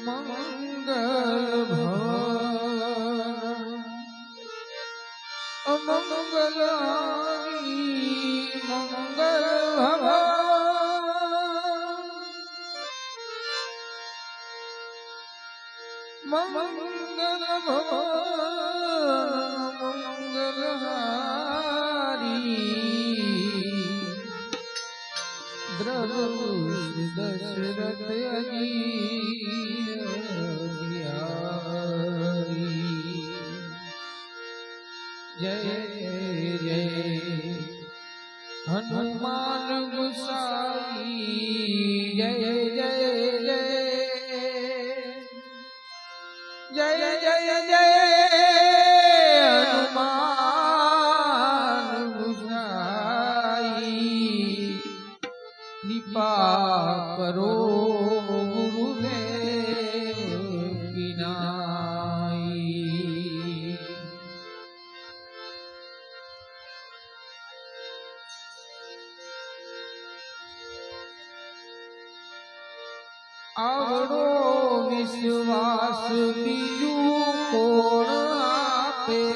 મંગલ અમંગલ મંગલ ભવા મંગલ ભવા મંગલ હારી. દ્રવ દશરથ અગી હનુમાન ગુસાઈ જય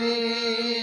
রে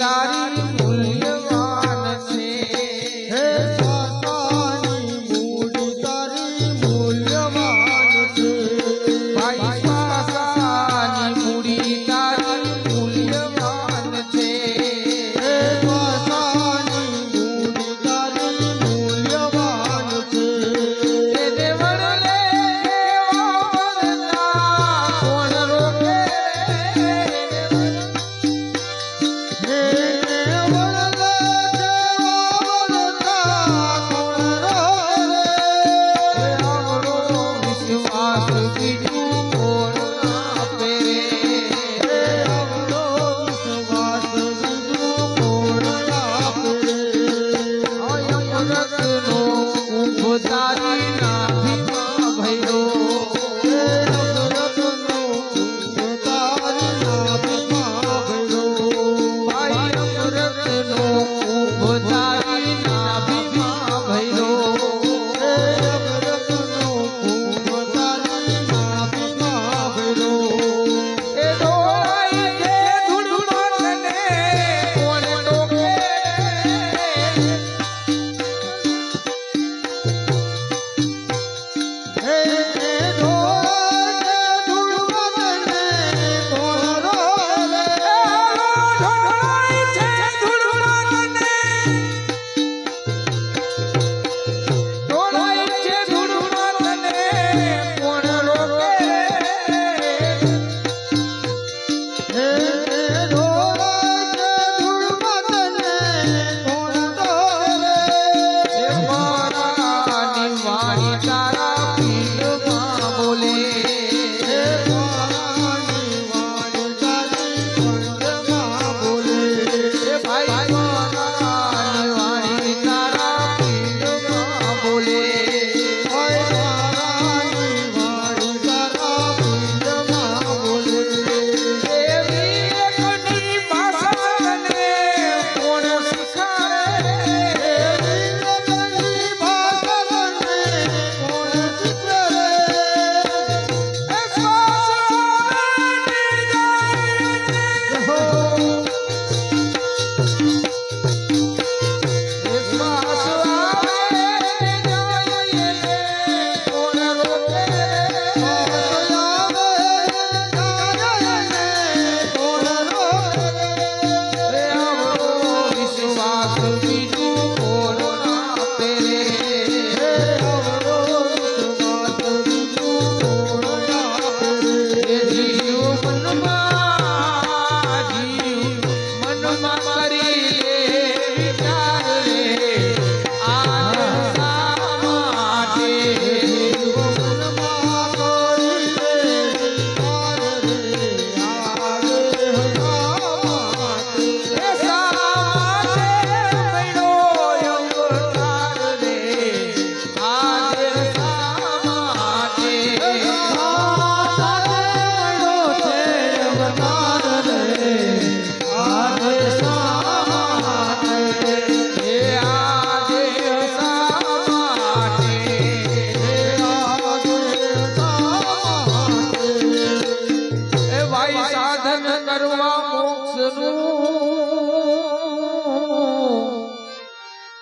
তারি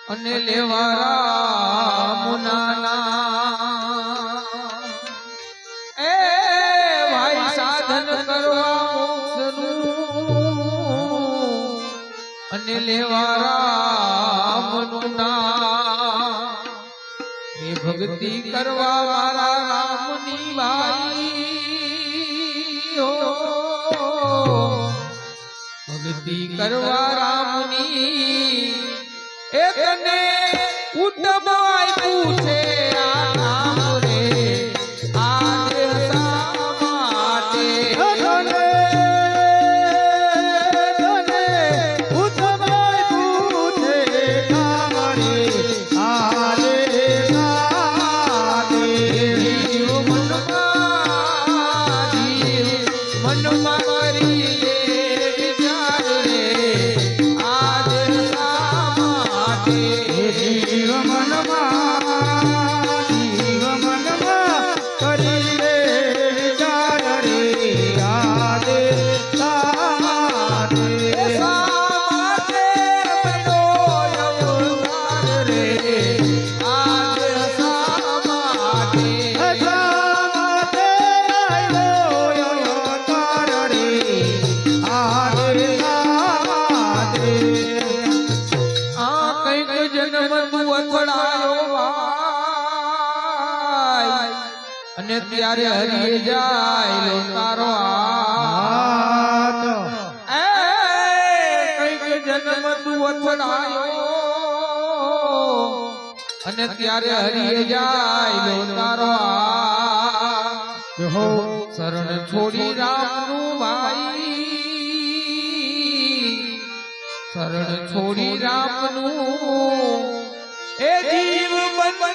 અને લેવા રામુનાના એ ભાઈ સાધન કરવા મોક્ષનું. અને લેવા રામનું એ ભક્તિ કરવા મારા રામની ભક્તિ કરવા રામની your name. ત્યારે હરી જાય તારો હાથ. એ કંઈક જન્મ તું વથડાયો અને ત્યારે હરી જાય તારો શરણ છોડી રામનું ભાઈ. શરણ છોડી રામનું. એ જીવ બન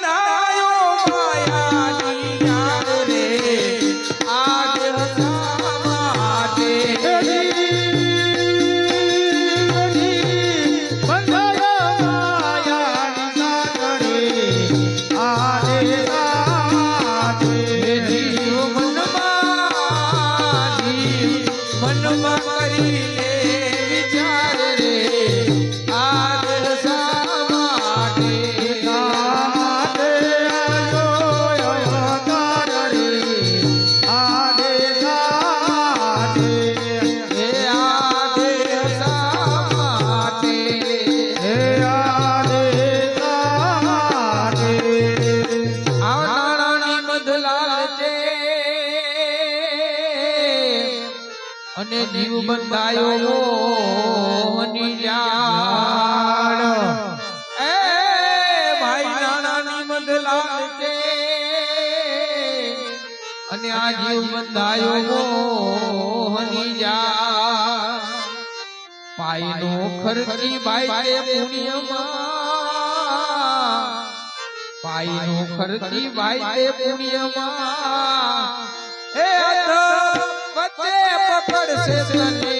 রে જીવ બંધાયો એ ભાઈ અને આ જીવ બંધાયો હની જા પાયનો ખર્ચી ભાઈ પુણ્યમાં. પાયનો ખર્ચી ભાઈ પુણ્યમાં. એ से तने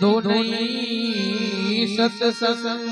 કીધો નહીં સત સત્સંગ